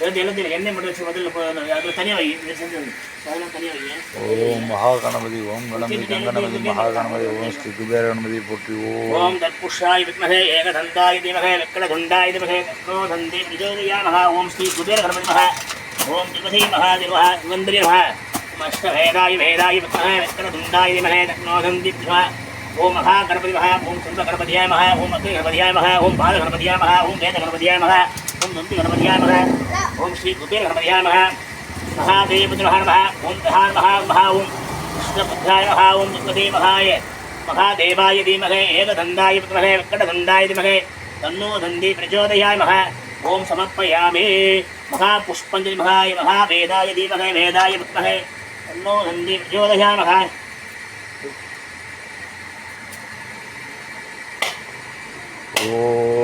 எடுத்து எல்லாத்தையும் எண்ணெய் மட்டும் வச்சு முதல்ல அதில் தனியாக வைங்க செஞ்சு அதெல்லாம் தனியாக வைங்க. ஓம் மகாகணபதி ஓம் கணபதி கங்கணபதி மகாகணபதி ஓம் ஸ்ரீ குபேர கணபதி போற்றி ஓம். ஓம் தற்புஷாய் வித்மகே ஏகதந்தாய் திமகே வெக்கடகுண்டாய் திமகே தத்ரோ தந்தே விஜோதயா மகா ஓம் ஸ்ரீ குபேர கணபதி மகா ஓம் திமதி மகா திமகா சுகந்திரி மகா மஷ்டவேதாய் வேதாய் வித்மகே வெக்கடகுண்டாய் திமகே தத்ரோ தந்தி திமகா ஓம் மகா கணபதி மகா ஓம் சுந்த கணபதியாய் மகா ஓம் அக்னி கணபதியாய் மகா ஓம் பாத கணபதியாய் மகா ஓம் வேத கணபதியாய் மகா नमः ॐ दन्तिगणपतियाय नमः ॐ श्री कुबेरगणपतियाय नमः महादेवपुत्रः नमः। ॐ प्रधान महा महा ॐ कृष्णबुद्धाय नमः ॐ तिरुपति महाय महादेवाय धीमहे एकदन्दाय विद्महे विकटदन्दाय धीमहे। तन्नो दन्दी प्रचोदयामः ॐ समर्पयामि। महापुष्पञ्जलिमहाय महावेदाय धीमहे, वेदाय विद्महे तन्नो दन्दी प्रचोदयामः ఓం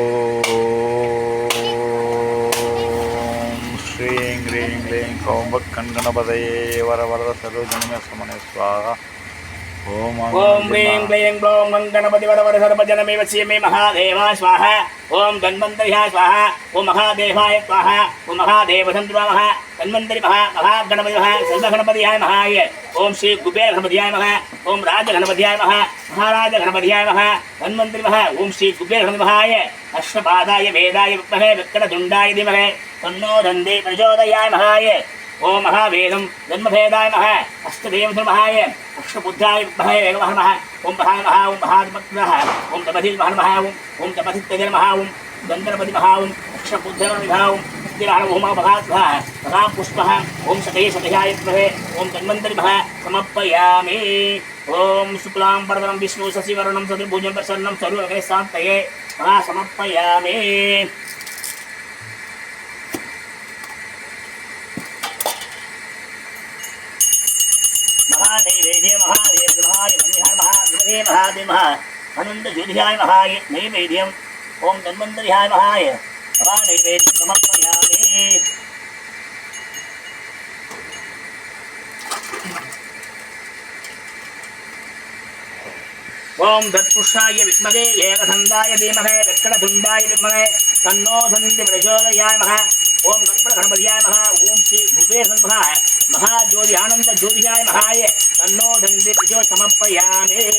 கௌம்பக் கண்கணபதையே வர வரத சர்வ ஜனமே சமணே சுவாகா ॐ ह्रीं क्लीं ग्लौं गणपति वरवर सर्वजनमेव मे महादेवा स्वाहा। स्वाहा। ॐ महादेवाय स्वाहा। ॐ महादेवधन्वा धन्वन्तरि महा महागणपतिमः सर्वगणपतियाय महाय। ॐ श्री महा। ॐ राजगणपतियाय महा। महाराजगणपतियाय महा। धन्वन्तरि महा ॐ गणपतिमहाय वेदाय विद्महे धीमहे। तन्नो दन्दे प्रचोदयाय महाय। ॐ महावेदं जन्मभेदाय महा। अष्टबुद्धाय विद्महे वेगमः नमः ॐ महाय महा ॐ महात्मग्नः ॐ तपधिर्मः नमः ॐ गन्धर्पतिमः ॐ अक्षपुद्धर्मविभः ॐ स्थिराणभूमः भगात्मः महापुष्पः ॐ शतये शतयाय विद्महे ॐ तन्वन्तरिमः समर्पयामि। ॐ शुक्लां परतरं विष्णु शशिवर्णं चतुर्भुजं प्रसन्नं सर्वगे शान्तये महानैवेद्य महादेवहाय मन्यः महादेवे महादेवः अनन्त ज्योतिहाय महाय नैवेद्यम् ॐ धन्वन्तरिहाय महाय महानैवेद्यं समर्पयामि ॐ तत्पुरुषाय विद्महे एकदन्ताय धीमहे विक्रतुण्डाय विद्महे तन्नो दन्ति प्रचोदयाय मः ॐ गणपतियाय मः ॐ श्री भूपेशन्भः महाज्योति आनन्द ज्योतियाय महाय तन्नो दन्ति प्रचो समर्पयामि